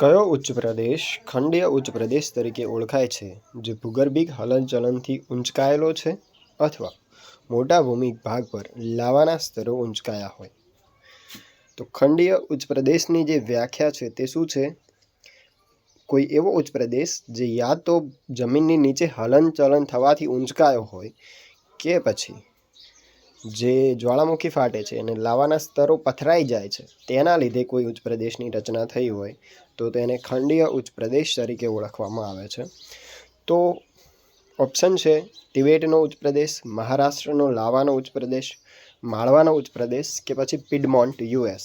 કયો ઉચ્ચ પ્રદેશ ખંડીય ઉચ્ચ પ્રદેશ તરીકે ઓળખાય છે? જે ભૂગર્ભિક હલનચલનથી ઊંચકાયેલો છે અથવા મોટા ભૂમિક ભાગ પર લાવાના સ્તરો ઊંચકાયા હોય? તો ખંડીય ઉચ્ચ પ્રદેશની જે વ્યાખ્યા છે તે શું છે? કોઈ એવો ઉચ્ચ પ્રદેશ જે યા તો જમીનની નીચે હલનચલન થવાથી ઊંચકાયો હોય કે પછી જે જ્વાળામુખી ફાટે છે અને લાવાના સ્તરો પથરાઈ જાય છે, તેના લીધે કોઈ ઉચ્ચ પ્રદેશની રચના થઈ હોય તો તેને ખંડીય ઉચ્ચ પ્રદેશ તરીકે ઓળખવામાં આવે છે. તો ઓપ્શન છે, તિબેટનો ઉચ્ચ પ્રદેશ, મહારાષ્ટ્રનો લાવાનો ઉચ્ચ પ્રદેશ, માળવાનો ઉચ્ચ પ્રદેશ કે પછી પિડમોન્ટ યુએસ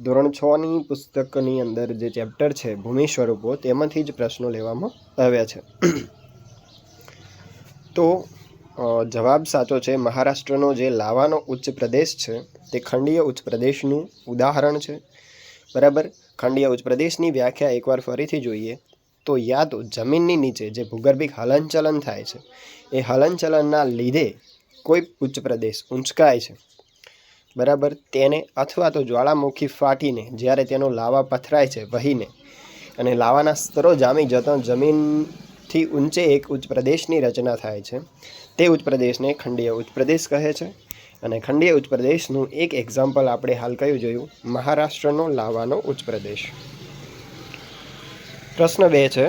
ધોરણ છની પુસ્તકની અંદર જે ચેપ્ટર છે, ભૂમિ સ્વરૂપો, તેમાંથી જ પ્રશ્નો લેવામાં આવ્યા છે. તો જવાબ સાચો છે. મહારાષ્ટ્રનો જે લાવાનો ઉચ્ચ પ્રદેશ છે, તે ખંડીય ઉચ્ચ પ્રદેશનું ઉદાહરણ છે. બરાબર? ખંડીય ઉચ્ચ પ્રદેશની વ્યાખ્યા એકવાર ફરીથી જોઈએ તો યા તો જમીનની નીચે જે ભૂગર્ભિક હલનચલન થાય છે, એ હલનચલનના લીધે કોઈ ઉચ્ચ પ્રદેશ ઊંચકાય છે. બરાબર? તેને અથવા તો જ્વાળામુખી ફાટીને જ્યારે તેનો લાવા પથરાય છે વહીને અને લાવાના સ્તરો જામી જતાં જમીનથી ઊંચે એક ઉચ્ચ પ્રદેશની રચના થાય છે. તે ઉચ્ચ ખંડીય ઉચ્ચ કહે છે. અને ખંડીય ઉચ્ચ એક એક્ઝામ્પલ આપણે હાલ કયું જોયું? મહારાષ્ટ્રનો લાવાનો ઉચ્ચ પ્રદેશ પ્રશ્ન બે છે.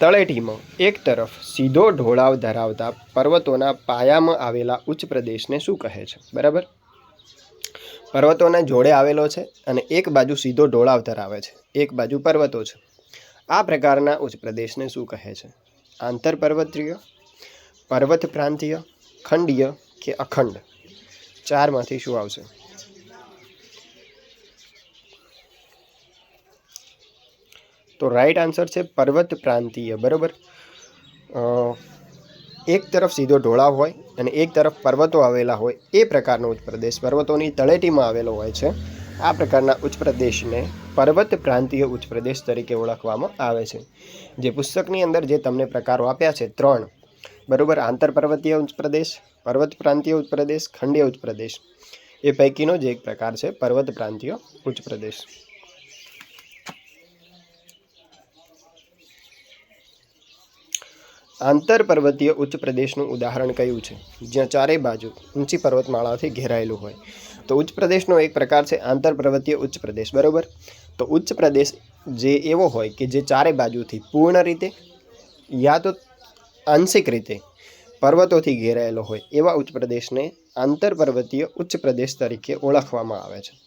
તળેટીમાં એક તરફ સીધો ઢોળાવ ધરાવતા પર્વતોના પાયામાં આવેલા ઉચ્ચ પ્રદેશને શું કહે છે? બરાબર? પર્વતોના જોડે આવેલો છે અને એક બાજુ સીધો ઢોળાવ ધરાવે છે. એક બાજુ પર્વતો છે. આ પ્રકારના ઉચ્ચ પ્રદેશને શું કહે છે? આંતર પર્વતીય પર્વત પ્રાંતીય ખંડીય કે અખંડ? ચારમાંથી શું આવશે? તો રાઈટ આન્સર છે પર્વત પ્રાંતીય બરાબર એક તરફ સીધો ઢોળાવ હોય અને એક તરફ પર્વતો આવેલા હોય, એ પ્રકારનો ઉચ્ચ પ્રદેશ પર્વતોની તળેટીમાં આવેલો હોય છે. આ પ્રકારના ઉચ્ચ પ્રદેશને પર્વત પ્રાંતીય ઉચ્ચ પ્રદેશ તરીકે ઓળખવામાં આવે છે. જે પુસ્તકની અંદર જે તમને પ્રકારો આપ્યા છે, ત્રણ બરાબર? આંતર પર્વતીય ઉચ્ચ પ્રદેશ પર્વત પ્રાંતીય ઉચ્ચ પ્રદેશ, ખંડીય ઉચ્ચ પ્રદેશ. એ પૈકીનો જ એક પ્રકાર છે પર્વત પ્રાંતીય ઉચ્ચ પ્રદેશ. આંતર પર્વતીય ઉચ્ચ પ્રદેશનું ઉદાહરણ કયું છે? જ્યાં ચારેય બાજુ ઊંચી પર્વતમાળાથી ઘેરાયેલું હોય. તો ઉચ્ચ પ્રદેશનો એક પ્રકાર છે આંતર પર્વતીય ઉચ્ચ પ્રદેશ. બરાબર? તો ઉચ્ચ પ્રદેશ જે એવો હોય કે જે ચારે બાજુથી પૂર્ણ રીતે યા તો આંશિક રીતે પર્વતોથી ઘેરાયેલો હોય એવા ઉચ્ચ પ્રદેશને આંતર પર્વતીય ઉચ્ચ પ્રદેશ તરીકે ઓળખવામાં આવે છે.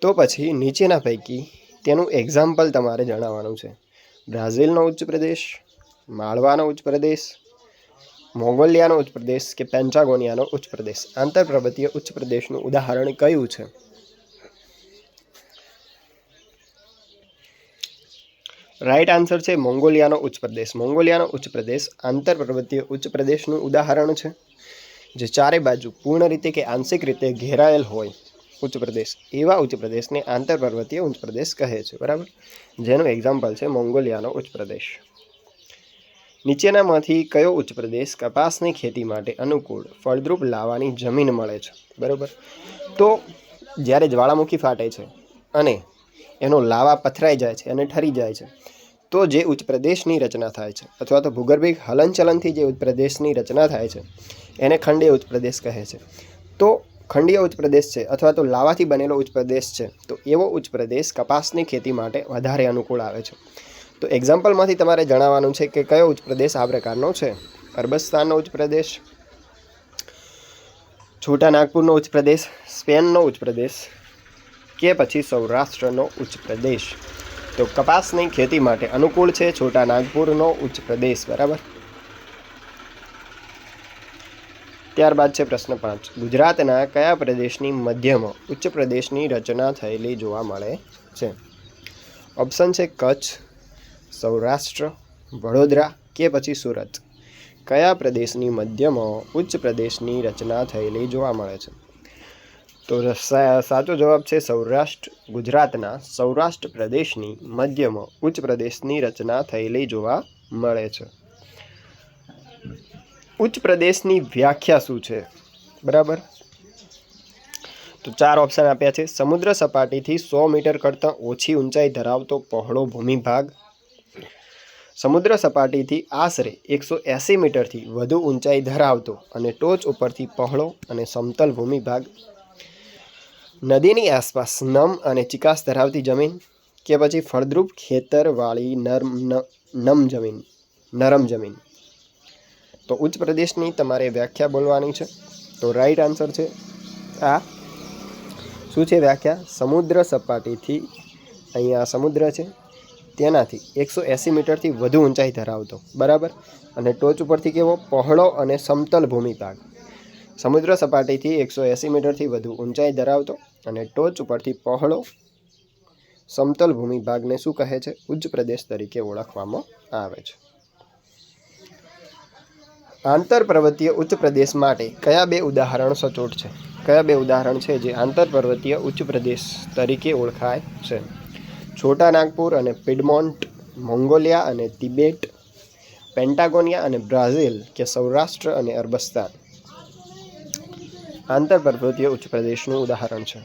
તો પછી નીચેના પૈકી તેનું એક્ઝામ્પલ તમારે જણાવવાનું છે. બ્રાઝિલનો ઉચ્ચ પ્રદેશ, માળવાનો ઉચ્ચ પ્રદેશ, મોંગોલિયાનો ઉચ્ચ પ્રદેશ કે પેન્ટાગોનિયાનો ઉચ્ચ પ્રદેશ. આંતર પર્વતીય ઉચ્ચ પ્રદેશનું ઉદાહરણ કયું છે? રાઈટ આન્સર છે મોંગોલિયાનો ઉચ્ચ પ્રદેશ. મોંગોલિયાનો ઉચ્ચ પ્રદેશ આંતર પર્વતીય ઉચ્ચ પ્રદેશનું ઉદાહરણ છે, જે ચારે બાજુ પૂર્ણ રીતે કે આંશિક રીતે ઘેરાયેલ હોય ઉચ્ચ પ્રદેશ. એવા ઉચ્ચ પ્રદેશને આંતર પર્વતીય ઉચ્ચ પ્રદેશ કહે છે, બરાબર? જેનું એક્ઝામ્પલ છે મોંગોલિયાનો ઉચ્ચ પ્રદેશ. નીચેનામાંથી કયો ઉચ્ચ પ્રદેશ કપાસની ખેતી માટે અનુકૂળ ફળદ્રુપ લાવવાની જમીન મળે છે, બરાબર? તો જ્યારે જ્વાળામુખી ફાટે છે અને એનો લાવા પથરાઈ જાય છે અને ઠરી જાય છે તો જે ઉચ્ચ પ્રદેશની રચના થાય છે, અથવા તો ભૂગર્ભિક હલનચલનથી જે ઉચ્ચ પ્રદેશની રચના થાય છે, એને ખંડીય ઉચ્ચ પ્રદેશ કહે છે. તો ખંડીય ઉચ્ચ પ્રદેશ છે, અથવા તો લાવાથી બનેલો ઉચ્ચ પ્રદેશ છે, તો એવો ઉચ્ચ પ્રદેશ કપાસની ખેતી માટે વધારે અનુકૂળ આવે છે. તો એક્ઝામ્પલમાંથી તમારે જણાવવાનું છે કે કયો ઉચ્ચ પ્રદેશ આ પ્રકારનો છે. અરબસ્તાનનો ઉચ્ચ પ્રદેશ, છોટા નાગપુરનો ઉચ્ચ પ્રદેશ, સ્પેનનો ઉચ્ચ પ્રદેશ કે પછી સૌરાષ્ટ્રનો ઉચ્ચ પ્રદેશ. તો કપાસની ખેતી માટે અનુકૂળ છે છોટા નાગપુરનો ઉચ્ચ પ્રદેશ, બરાબર? ત્યારબાદ છે પ્રશ્ન પાંચ. ગુજરાતના કયા પ્રદેશની મધ્યમાં ઉચ્ચ પ્રદેશની રચના થયેલી જોવા મળે છે? ઓપ્શન છે કચ્છ, સૌરાષ્ટ્ર, વડોદરા કે પછી સુરત. કયા પ્રદેશની મધ્યમાં ઉચ્ચ પ્રદેશની રચના થયેલી જોવા મળે છે? તો સાચો જવાબ છે સૌરાષ્ટ્ર. ગુજરાતના સૌરાષ્ટ્ર પ્રદેશની મધ્યમાં ઉચ્ચ પ્રદેશની રચના થયેલી જોવા મળે છે. ઉચ્ચ પ્રદેશની વ્યાખ્યા શું છે? બરાબર? તો ચાર ઓપ્શન આપ્યા છે. સમુદ્ર સપાટીથી સો મીટર કરતાં ઓછી ઊંચાઈ ધરાવતો પહોળો ભૂમિભાગ. સમુદ્ર સપાટીથી આશરે એકસો એંસી મીટરથી વધુ ઊંચાઈ ધરાવતો અને ટોચ ઉપરથી પહોળો અને સમતલ ભૂમિભાગ. નદીની આસપાસ નમ અને ચિકાસ ધરાવતી જમીન કે પછી ફળદ્રુપ ખેતરવાળી નરમ નમ જમીન, નરમ જમીન. તો ઉચ્ચ પ્રદેશની તમારે વ્યાખ્યા બોલવાની છે. તો રાઈટ આન્સર છે આ. શું છે વ્યાખ્યા? સમુદ્ર સપાટીથી અહીંયા સમુદ્ર છે. તેનાથી એકસો એંસી મીટરથી વધુ ઊંચાઈ ધરાવતો. બરાબર? અને ટોચ ઉપરથી કેવો? પહોળો અને સમતલ ભૂમિભાગ. સમુદ્ર સપાટીથી એકસો એંસી મીટરથી વધુ ઊંચાઈ ધરાવતો અને ટોચ ઉપરથી પહોળો સમતલ ભૂમિ ભાગને શું કહે છે? ઉચ્ચ પ્રદેશ તરીકે ઓળખવામાં આવે છે. આંતર પર્વતીય ઉચ્ચ પ્રદેશ માટે કયા બે ઉદાહરણ સચોટ છે? કયા બે ઉદાહરણ છે જે આંતર પર્વતીય ઉચ્ચ પ્રદેશ તરીકે ઓળખાય છે? છોટા નાગપુર અને પિડમોન્ટ, મોંગોલિયા અને તિબેટ, પેન્ટાગોનિયા અને બ્રાઝિલ કે સૌરાષ્ટ્ર અને અરબસ્તાન? આંતર પર્વતીય ઉચ્ચ પ્રદેશનું ઉદાહરણ છે.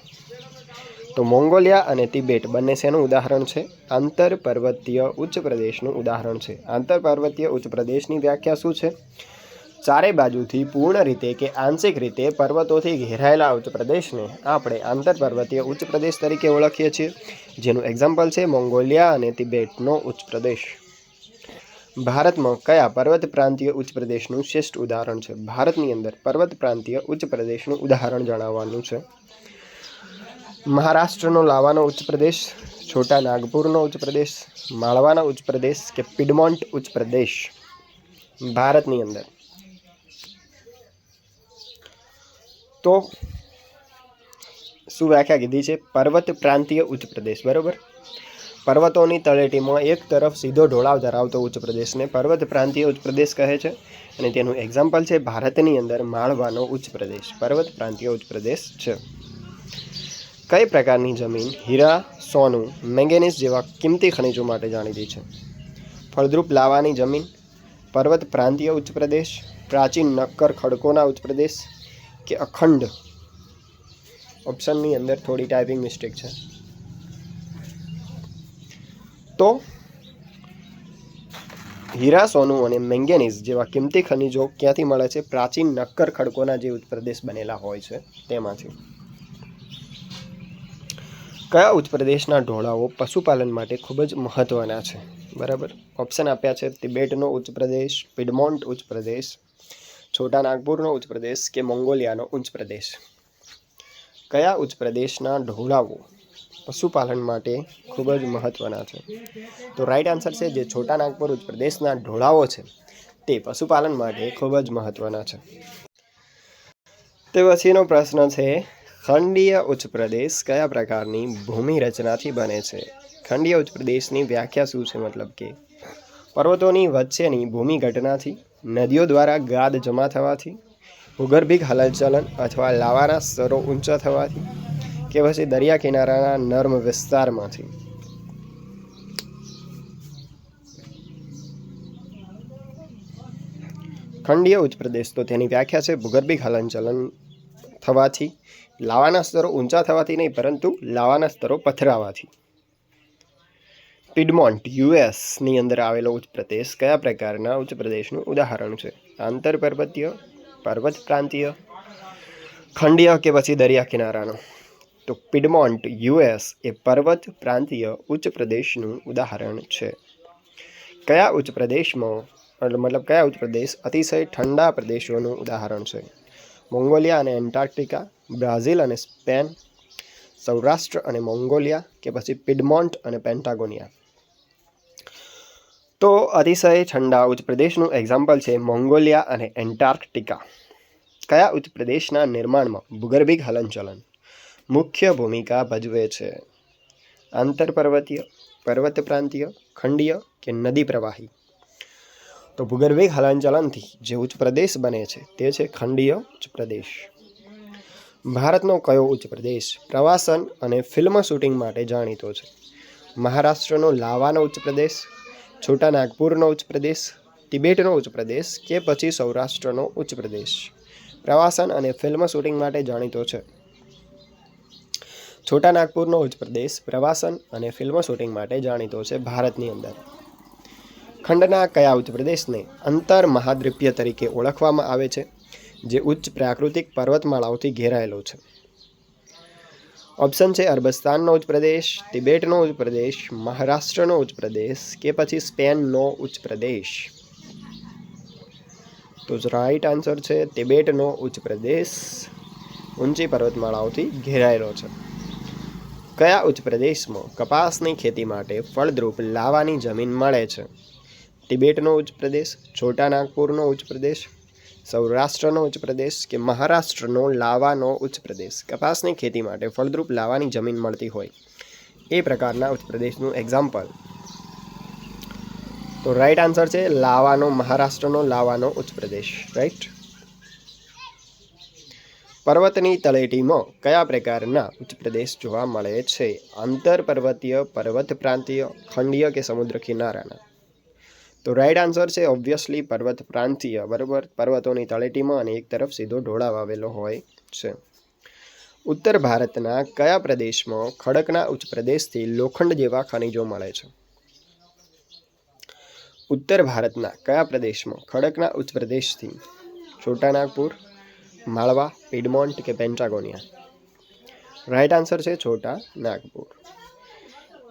તો મોંગોલિયા અને તિબેટ બંને શેનું ઉદાહરણ છે? આંતર પર્વતીય ઉચ્ચ પ્રદેશનું ઉદાહરણ છે. આંતર પર્વતીય ઉચ્ચ પ્રદેશની વ્યાખ્યા શું છે? ચારે બાજુથી પૂર્ણ રીતે કે આંશિક રીતે પર્વતોથી ઘેરાયેલા ઉચ્ચ પ્રદેશને આપણે આંતર પર્વતીય ઉચ્ચ પ્રદેશ તરીકે ઓળખીએ છીએ. જેનું એક્ઝામ્પલ છે મોંગોલિયા અને તિબેટનો ઉચ્ચ પ્રદેશ. ભારતમાં કયા પર્વત પ્રાંતીય ઉચ્ચ પ્રદેશનું શ્રેષ્ઠ ઉદાહરણ છે? ભારતની અંદર પર્વત પ્રાંતીય ઉચ્ચ પ્રદેશનું ઉદાહરણ જણાવવાનું છે. મહારાષ્ટ્રનો લાવાનો ઉચ્ચ પ્રદેશ, છોટા નાગપુરનો ઉચ્ચ પ્રદેશ, માળવાનો ઉચ્ચ પ્રદેશ કે પિડમોન્ટ ઉચ્ચ પ્રદેશ? ભારતની અંદર. તો શું વ્યાખ્યા કીધી છે? પર્વત પ્રાંતીય ઉચ્ચ પ્રદેશ, બરાબર? પર્વતોની તળેટીમાં એક તરફ સીધો ઢોળાવ ધરાવતો ઉચ્ચ પ્રદેશને પર્વત પ્રાંતીય ઉચ્ચ પ્રદેશ કહે છે. અને તેનું એક્ઝામ્પલ છે ભારતની અંદર માળવાનો ઉચ્ચ પ્રદેશ, પર્વત પ્રાંતીય ઉચ્ચ પ્રદેશ છે. કઈ પ્રકારની જમીન? હીરા, સોનું, મેંગેનીઝ જેવા કિંમતી ખનિજો માટે જાણીતી છે. ફળદ્રુપ લાવાની જમીન, પર્વત પ્રાંતીય ઉચ્ચ પ્રદેશ, પ્રાચીન નક્કર ખડકોના ઉચ્ચ પ્રદેશ કે અખંડ? ઓપ્શનની અંદર થોડી ટાઈપિંગ મિસ્ટેક છે. તો હીરા, સોનું અને મેંગેનીઝ જેવા કિંમતી ખનિજો ક્યાંથી મળે છે? પ્રાચીન નક્કર ખડકોના જે ઉચ્ચ પ્રદેશ બનેલા હોય છે, તેમાંથી. કયા ઉચ્ચપ્રદેશના ઢોળાવો પશુપાલન માટે ખૂબ જ મહત્ત્વના છે? બરાબર? ઓપ્શન આપ્યા છે તિબેટનો ઉચ્ચપ્રદેશ પિડમોન્ટ ઉચ્ચપ્રદેશ છોટા નાગપુરનો ઉચ્ચપ્રદેશ કે મોંગોલિયાનો ઉચ્ચપ્રદેશ કયા ઉચ્ચપ્રદેશના ઢોળાવો પશુપાલન માટે ખૂબ જ મહત્ત્વના છે. તો રાઈટ આન્સર છે જે છોટા નાગપુર પ્રદેશના ઢોળાવો છે, તે પશુપાલન માટે ખૂબ જ મહત્ત્વના છે. તે પછીનો પ્રશ્ન છે, ખંડીય ઉચ્ચ પ્રદેશ કયા પ્રકારની ભૂમિ રચનાથી બને છે? ખંડીય ઉચ્ચ પ્રદેશની વ્યાખ્યા શું છે? મતલબ કે પર્વતોની વચ્ચેની ભૂમિ ઘટનાથી, નદીઓ દ્વારા ગાદ જમા થવાથી, ભૂગર્ભિક હલનચલન અથવા લાવાના સ્તરો ઊંચા થવાથી કે પછી દરિયા કિનારાના નર્મ વિસ્તારમાંથી. ખંડીય ઉચ્ચ પ્રદેશ તો તેની વ્યાખ્યા છે ભૂગર્ભિક હલનચલન થવાથી, લાવાના સ્તરો ઊંચા થવાથી નહીં, પરંતુ લાવાના સ્તરો પથરાવાથી. પિડમોન્ટ યુએસની અંદર આવેલો ઉચ્ચ પ્રદેશ કયા પ્રકારના ઉચ્ચ પ્રદેશનું ઉદાહરણ છે? આંતર પર્વતીય પર્વત પ્રાંતીય ખંડીય કે પછી દરિયા કિનારાનો? તો પિડમોન્ટ, યુએસ એ પર્વત પ્રાંતીય ઉચ્ચ પ્રદેશનું ઉદાહરણ છે. કયા ઉચ્ચ પ્રદેશમાં મતલબ કયા ઉચ્ચ પ્રદેશ અતિશય ઠંડા પ્રદેશોનું ઉદાહરણ છે? મોંગોલિયા અને એન્ટાર્કટિકા, બ્રાઝિલ અને સ્પેન, સૌરાષ્ટ્ર અને મોંગોલિયા કે પછી પિડમોન્ટ અને પેન્ટાગોનિયા? તો અતિશય ઠંડા ઉચ્ચ પ્રદેશનું એક્ઝામ્પલ છે મોંગોલિયા અને એન્ટાર્કટિકા. કયા ઉચ્ચ પ્રદેશના નિર્માણમાં ભૂગર્ભિક હલનચલન? મુખ્ય ભૂમિકા ભજવે છે. આંતરપર્વતીય પર્વત પ્રાંતીય ખંડીય કે નદી પ્રવાહી તો ભૂગર્ભિક હલનચલનથી જે ઉચ્ચ પ્રદેશ બને છે, તે છે ખંડીય ઉચ્ચ પ્રદેશ. ભારતનો કયો ઉચ્ચ પ્રદેશ પ્રવાસન અને ફિલ્મ શૂટિંગ માટે જાણીતો છે? મહારાષ્ટ્રનો લાવાનો ઉચ્ચ પ્રદેશ, છોટા નાગપુરનો ઉચ્ચ પ્રદેશ, તિબેટનો ઉચ્ચ પ્રદેશ કે પછી સૌરાષ્ટ્રનો ઉચ્ચ પ્રદેશ? પ્રવાસન અને ફિલ્મ શૂટિંગ માટે જાણીતો છે. છોટા નાગપુરનો ઉચ્ચ પ્રદેશ, પ્રવાસન અને ફિલ્મ શૂટિંગ માટે જાણીતો છે ભારતની અંદર. ખંડના કયા ઉચ્ચ પ્રદેશને અંતર મહાદ્વીપ્ય તરીકે ઓળખવામાં આવે છે, જે ઉચ્ચ પ્રાકૃતિક પર્વતમાળાઓથી ઘેરાયેલો છે? ઓપ્શન છે અરબસ્તાનનો ઉચ્ચ પ્રદેશ, તિબેટનો ઉચ્ચ પ્રદેશ, મહારાષ્ટ્રનો ઉચ્ચ પ્રદેશ કે પછી સ્પેનનો ઉચ્ચ પ્રદેશ. તો રાઈટ આન્સર છે તિબેટનો ઉચ્ચ પ્રદેશ. ઊંચી પર્વતમાળાઓથી ઘેરાયેલો છે. કયા ઉચ્ચ પ્રદેશમાં કપાસની ખેતી માટે ફળદ્રુપ લાવાની જમીન મળે છે? તિબેટનો ઉચ્ચ પ્રદેશ છોટા નાગપુરનો ઉચ્ચ પ્રદેશ સૌરાષ્ટ્રનો ઉચ્ચ પ્રદેશ કે મહારાષ્ટ્રનો લાવાનો ઉચ્ચ પ્રદેશ કપાસની ખેતી માટે ફળદ્રુપ લાવાની જમીન મળતી હોય. એ પ્રકારના ઉચ્ચ પ્રદેશનું એક્ઝામ્પલ તો રાઈટ આન્સર છે, લાવાનો, મહારાષ્ટ્રનો લાવાનો ઉચ્ચ પ્રદેશ રાઈટ પર્વતની તળેટીમાં કયા પ્રકારના ઉચ્ચ પ્રદેશ જોવા મળે છે? આંતર પર્વતીય, પર્વત પ્રાંતીય, ખંડીય કે સમુદ્ર કિનારાના? તો રાઈટ આન્સર છે ઓબ્વિયસલી પર્વત પ્રાંતીય. બરાબર? પર્વતોની તળેટીમાં અને એક તરફ સીધો ઢોળાવ આવેલો હોય છે. ઉત્તર ભારતના કયા પ્રદેશમાં ખડકના ઉચ્ચ પ્રદેશથી લોખંડ જેવા ખનિજો મળે છે? ઉત્તર ભારતના કયા પ્રદેશમાં ખડકના ઉચ્ચ પ્રદેશથી છોટાનાગપુર માળવા, પિડમોન્ટ કે પેન્ટાગોનિયા? રાઈટ આન્સર છે છોટા નાગપુર.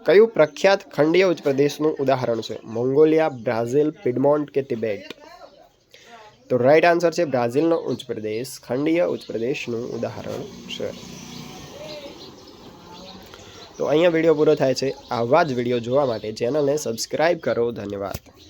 કયું પ્રખ્યાત ખંડીય ઉચ્ચ પ્રદેશનું ઉદાહરણ છે? મોંગોલિયા, બ્રાઝિલ, પિડમોન્ટ કે તિબેટ? તો રાઈટ આન્સર છે બ્રાઝિલનો ઉચ્ચ પ્રદેશ, ખંડીય ઉચ્ચ પ્રદેશનું ઉદાહરણ છે. તો અહીંયા વીડિયો પૂરો થાય છે. આવા જ વીડિયો જોવા માટે ચેનલને સબસ્ક્રાઈબ કરો. ધન્યવાદ.